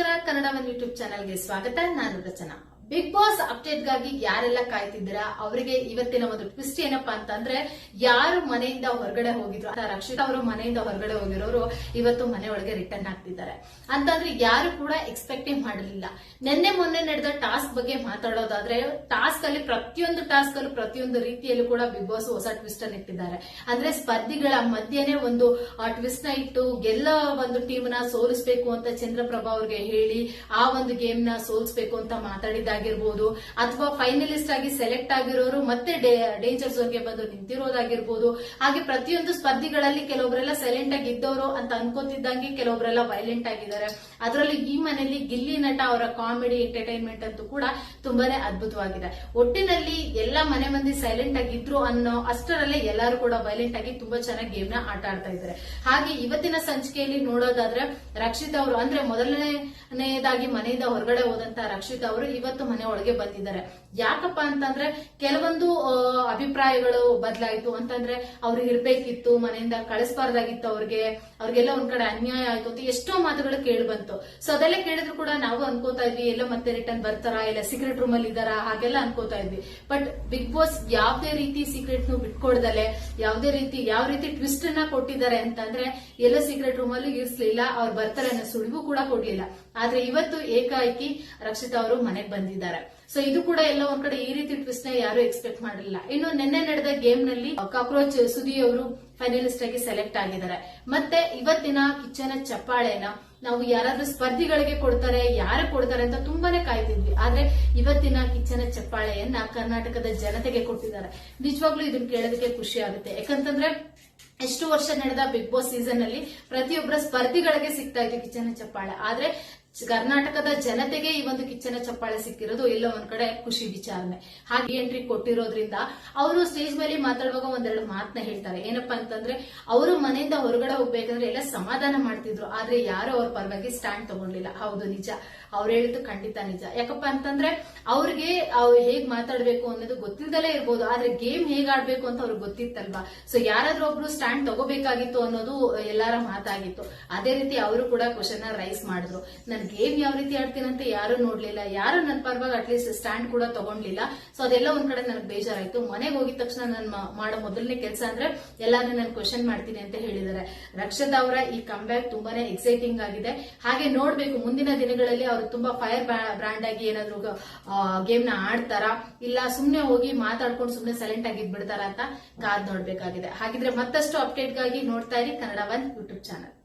ನಮಸ್ಕಾರ Kannada one YouTube ಚಾನಲ್ಗೆ ಸ್ವಾಗತ. ನಾನು ರಚನಾ. ಬಿಗ್ ಬಾಸ್ ಅಪ್ಡೇಟ್ಗಾಗಿ ಯಾರೆಲ್ಲ ಕಾಯ್ತಿದ್ದೀರಾ? ಅವರಿಗೆ ಇವತ್ತಿನ ಒಂದು ಟ್ವಿಸ್ಟ್ ಏನಪ್ಪಾ ಅಂತಂದ್ರೆ, ಯಾರು ಮನೆಯಿಂದ ಹೊರಗಡೆ ಹೋಗಿದ್ರು ರಕ್ಷಿತಾ ಅವರು ಮನೆಯಿಂದ ಹೊರಗಡೆ ಹೋಗಿರೋರು ಇವತ್ತು ಮನೆ ಒಳಗೆ ರಿಟರ್ನ್ ಆಗ್ತಿದ್ದಾರೆ. ಅಂತಂದ್ರೆ ಯಾರು ಕೂಡ ಎಕ್ಸ್ಪೆಕ್ಟೇ ಮಾಡಿರಲಿಲ್ಲ. ನಿನ್ನೆ ಮೊನ್ನೆ ನಡೆದ ಟಾಸ್ಕ್ ಬಗ್ಗೆ ಮಾತಾಡೋದಾದ್ರೆ ಟಾಸ್ಕ್ ಅಲ್ಲಿ ಪ್ರತಿಯೊಂದು ಟಾಸ್ಕ್ ಅಲ್ಲೂ ಪ್ರತಿಯೊಂದು ರೀತಿಯಲ್ಲೂ ಕೂಡ ಬಿಗ್ ಬಾಸ್ ಹೊಸ ಟ್ವಿಸ್ಟ್ ಅನ್ನು ಇಟ್ಟಿದ್ದಾರೆ. ಅಂದ್ರೆ ಸ್ಪರ್ಧಿಗಳ ಮಧ್ಯೆನೆ ಒಂದು ಟ್ವಿಸ್ಟ್ನ ಇಟ್ಟು ಗೆಲ್ಲ ಒಂದು ಟೀಮ್ನ ಸೋಲಿಸಬೇಕು ಅಂತ ಚಂದ್ರಪ್ರಭಾ ಅವ್ರಿಗೆ ಹೇಳಿ, ಆ ಒಂದು ಗೇಮ್ನ ಸೋಲಿಸಬೇಕು ಅಂತ ಮಾತಾಡಿದಾಗಿರ್ಬೋದು ಅಥವಾ ಫೈನಲಿಸ್ಟ್ ಆಗಿ ಸೆಲೆಕ್ಟ್ ಆಗಿರೋರು ಮತ್ತೆ ಡೇಂಜರ್ ಝೋನ್ಗೆ ಬಂದು ನಿಂತಿರೋದಾಗಿರ್ಬೋದು. ಹಾಗೆ ಪ್ರತಿಯೊಂದು ಸ್ಪರ್ಧಿಗಳಲ್ಲಿ ಕೆಲವೊಬ್ಬರೆಲ್ಲ ಸೈಲೆಂಟ್ ಆಗಿ ಇದ್ದವರು ಅಂತ ಅನ್ಕೋತಿದ್ದಂಗೆ ಕೆಲವೊಬ್ಬರೆಲ್ಲ ವೈಲೆಂಟ್ ಆಗಿದ್ದಾರೆ. ಅದರಲ್ಲಿ ಈ ಮನೆಯಲ್ಲಿ ಗಿಲ್ಲಿ ನಟ ಅವರ ಕಾಮಿಡಿ ಎಂಟರ್ಟೈನ್ಮೆಂಟ್ ಅಂತೂ ಕೂಡ ತುಂಬಾನೇ ಅದ್ಭುತವಾಗಿದೆ. ಒಟ್ಟಿನಲ್ಲಿ ಎಲ್ಲ ಮನೆ ಮಂದಿ ಸೈಲೆಂಟ್ ಆಗಿದ್ರು ಅನ್ನೋ ಅಷ್ಟರಲ್ಲೇ ಎಲ್ಲರೂ ಕೂಡ ವೈಲೆಂಟ್ ಆಗಿ ತುಂಬಾ ಚೆನ್ನಾಗಿ ಗೇಮ್ನ ಆಟ ಆಡ್ತಾ ಇದ್ದಾರೆ. ಹಾಗೆ ಇವತ್ತಿನ ಸಂಚಿಕೆಯಲ್ಲಿ ನೋಡೋದಾದ್ರೆ ರಕ್ಷಿತ್ ಅವರು ಅಂದ್ರೆ ಮೊದಲನೇದಾಗಿ ಮನೆಯಿಂದ ಹೊರಗಡೆ ಹೋದಂತ ರಕ್ಷಿತ್ ಅವರು ಇವತ್ತು ಮನೆ ಒಳಗೆ ಬಂದಿದ್ದಾರೆ. ಯಾಕಪ್ಪ ಅಂತಂದ್ರೆ ಕೆಲವೊಂದು ಅಭಿಪ್ರಾಯಗಳು ಬದಲಾಯಿತು. ಅಂತಂದ್ರೆ ಅವ್ರಿಗೆ ಇರ್ಬೇಕಿತ್ತು, ಮನೆಯಿಂದ ಕಳಿಸ್ಬಾರ್ದಾಗಿತ್ತು ಅವ್ರಿಗೆ. ಅವ್ರಿಗೆಲ್ಲ ಒಂದ್ ಕಡೆ ಅನ್ಯಾಯ ಆಯ್ತು ಅಂತ ಎಷ್ಟೋ ಮಾತುಗಳು ಕೇಳಿ ಬಂತು. ಸೊ ಅದೆಲ್ಲ ಕೇಳಿದ್ರು ಕೂಡ ನಾವು ಅನ್ಕೋತಾ ಇದ್ವಿ, ಎಲ್ಲ ಮತ್ತೆ ರಿಟರ್ನ್ ಬರ್ತಾರಾ ಇಲ್ಲ ಸೀಕ್ರೆಟ್ ರೂಮ್ ಅಲ್ಲಿ ಇದಾರಾ ಹಾಗೆಲ್ಲ ಅನ್ಕೋತಾ ಇದ್ವಿ. ಬಟ್ ಬಿಗ್ ಬಾಸ್ ಯಾವ್ದೇ ರೀತಿ ಸೀಕ್ರೆಟ್ ನು ಬಿಟ್ಕೊಡ್ದಲೆ, ಯಾವ್ದೇ ರೀತಿ, ಯಾವ ರೀತಿ ಟ್ವಿಸ್ಟ್ ಅನ್ನ ಕೊಟ್ಟಿದ್ದಾರೆ ಅಂತಂದ್ರೆ ಎಲ್ಲ ಸೀಕ್ರೆಟ್ ರೂಮ್ ಅಲ್ಲಿ ಇರ್ಸ್ಲಿಲ್ಲ, ಅವ್ರು ಬರ್ತಾರೆ ಅನ್ನೋ ಸುಳಿವು ಕೂಡ ಕೊಡ್ಲಿಲ್ಲ. ಆದ್ರೆ ಇವತ್ತು ಏಕಾಏಕಿ ರಕ್ಷಿತಾ ಅವರು ಮನೆಗೆ ಬಂದಿದ್ದಾರೆ. ಸೊ ಇದು ಕೂಡ ಎಲ್ಲ ಒಂದ್ ಕಡೆ ಈ ರೀತಿ ಟ್ವಿಸ್ಟ್ನ ಯಾರು ಎಕ್ಸ್ಪೆಕ್ಟ್ ಮಾಡಿರಲಿಲ್ಲ. ಇನ್ನು ನಿನ್ನೆ ನಡೆದ ಗೇಮ್ನಲ್ಲಿ ಕಾಕ್ರೋಚ್ ಸುದಿ ಅವರು ಫೈನಲಿಸ್ಟ್ ಆಗಿ ಸೆಲೆಕ್ಟ್ ಆಗಿದ್ದಾರೆ. ಮತ್ತೆ ಇವತ್ತಿನ ಕಿಚ್ಚನ ಚಪ್ಪಾಳೆನ ನಾವು ಯಾರಾದ್ರೂ ಸ್ಪರ್ಧಿಗಳಿಗೆ ಕೊಡ್ತಾರೆ, ಯಾರು ಕೊಡ್ತಾರೆ ಅಂತ ತುಂಬಾನೇ ಕಾಯ್ತಿದ್ವಿ. ಆದ್ರೆ ಇವತ್ತಿನ ಕಿಚ್ಚನ ಚಪ್ಪಾಳೆಯನ್ನ ಕರ್ನಾಟಕದ ಜನತೆಗೆ ಕೊಟ್ಟಿದ್ದಾರೆ. ನಿಜವಾಗ್ಲೂ ಇದನ್ನ ಕೇಳೋದಕ್ಕೆ ಖುಷಿ ಆಗುತ್ತೆ. ಯಾಕಂತಂದ್ರೆ ಎಷ್ಟು ವರ್ಷ ನಡೆದ ಬಿಗ್ ಬಾಸ್ ಸೀಸನ್ ಅಲ್ಲಿ ಪ್ರತಿಯೊಬ್ಬರ ಸ್ಪರ್ಧಿಗಳಿಗೆ ಸಿಗ್ತಾ ಇತ್ತು ಕಿಚ್ಚನ ಚಪ್ಪಾಳೆ. ಆದ್ರೆ ಕರ್ನಾಟಕದ ಜನತೆಗೆ ಈ ಒಂದು ಕಿಚ್ಚನ ಚಪ್ಪಾಳೆ ಸಿಕ್ಕಿರೋದು ಎಲ್ಲ ಒಂದ್ ಕಡೆ ಖುಷಿ ವಿಚಾರಣೆ. ಹಾಗೆ ಎಂಟ್ರಿ ಕೊಟ್ಟಿರೋದ್ರಿಂದ ಅವರು ಸ್ಟೇಜ್ ಮೇಲೆ ಮಾತಾಡುವಾಗ ಒಂದೆರಡು ಮಾತನ್ನ ಹೇಳ್ತಾರೆ. ಏನಪ್ಪಾ ಅಂತಂದ್ರೆ, ಅವರು ಮನೆಯಿಂದ ಹೊರಗಡೆ ಹೋಗ್ಬೇಕಂದ್ರೆ ಎಲ್ಲ ಸಮಾಧಾನ ಮಾಡ್ತಿದ್ರು. ಆದ್ರೆ ಯಾರು ಅವ್ರ ಪರವಾಗಿ ಸ್ಟ್ಯಾಂಡ್ ತಗೊಂಡಿಲ್ಲ. ಹೌದು, ನಿಜ. ಅವ್ರು ಹೇಳಿದ್ದು ಖಂಡಿತ ನಿಜ. ಯಾಕಪ್ಪ ಅಂತಂದ್ರೆ, ಅವ್ರಿಗೆ ಅವ್ರು ಹೇಗ್ ಮಾತಾಡ್ಬೇಕು ಅನ್ನೋದು ಗೊತ್ತಿಲ್ದಲೇ ಇರ್ಬೋದು. ಆದ್ರೆ ಗೇಮ್ ಹೇಗ್ ಆಡ್ಬೇಕು ಅಂತ ಅವ್ರಿಗೆ ಗೊತ್ತಿತ್ತಲ್ವಾ? ಸೊ ಯಾರಾದ್ರೂ ಒಬ್ರು ಸ್ಟ್ಯಾಂಡ್ ತಗೋಬೇಕಾಗಿತ್ತು ಅನ್ನೋದು ಎಲ್ಲಾರ ಮಾತಾಗಿತ್ತು. ಅದೇ ರೀತಿ ಅವರು ಕೂಡ ಕ್ವಶನ್ ರೈಸ್ ಮಾಡಿದ್ರು. ನನ್ ಗೇಮ್ ಯಾವ ರೀತಿ ಆಡ್ತೀನಂತ ಯಾರು ನೋಡ್ಲಿಲ್ಲ. ಯಾರು ನನ್ನ ಪರವಾಗಿ ಅಟ್ಲೀಸ್ಟ್ ಸ್ಟ್ಯಾಂಡ್ ಕೂಡ ತಗೊಂಡ್ಲಿಲ್ಲ. ಸೊ ಅದೆಲ್ಲ ಒಂದ್ ಕಡೆ ನನಗೆ ಬೇಜಾರಾಯ್ತು. ಮನೆಗೆ ಹೋಗಿದ ತಕ್ಷಣ ನಾನು ಮಾಡೋ ಮೊದಲನೇ ಕೆಲಸ ಅಂದ್ರೆ ಎಲ್ಲಾರು ನಾನು ಕ್ವಶನ್ ಮಾಡ್ತೀನಿ ಅಂತ ಹೇಳಿದ್ದಾರೆ ರಕ್ಷತ್ ಅವರ ಈ ಕಮ್ ಬ್ಯಾಕ್ ತುಂಬಾನೇ ಎಕ್ಸೈಟಿಂಗ್ ಆಗಿದೆ. ಹಾಗೆ ನೋಡ್ಬೇಕು, ಮುಂದಿನ ದಿನಗಳಲ್ಲಿ ಅವರು ತುಂಬಾ ಫೈರ್ ಬ್ರ್ಯಾಂಡ್ ಆಗಿ ಏನಾದ್ರು ಗೇಮ್ನ ಆಡ್ತಾರಾ? ಇಲ್ಲ ಸುಮ್ನೆ ಹೋಗಿ ಮಾತಾಡ್ಕೊಂಡು ಸುಮ್ನೆ ಸೈಲೆಂಟ್ ಆಗಿ ಬಿಡ್ತಾರ ಅಂತ ಕಾದ್ ನೋಡ್ಬೇಕಾಗಿದೆ. ಹಾಗಿದ್ರೆ ಮತ್ತಷ್ಟು ಅಪ್ಡೇಟ್ಗಾಗಿ ನೋಡ್ತಾ ಇರಿ ಕನ್ನಡ ಒನ್ ಯೂಟ್ಯೂಬ್ ಚಾನಲ್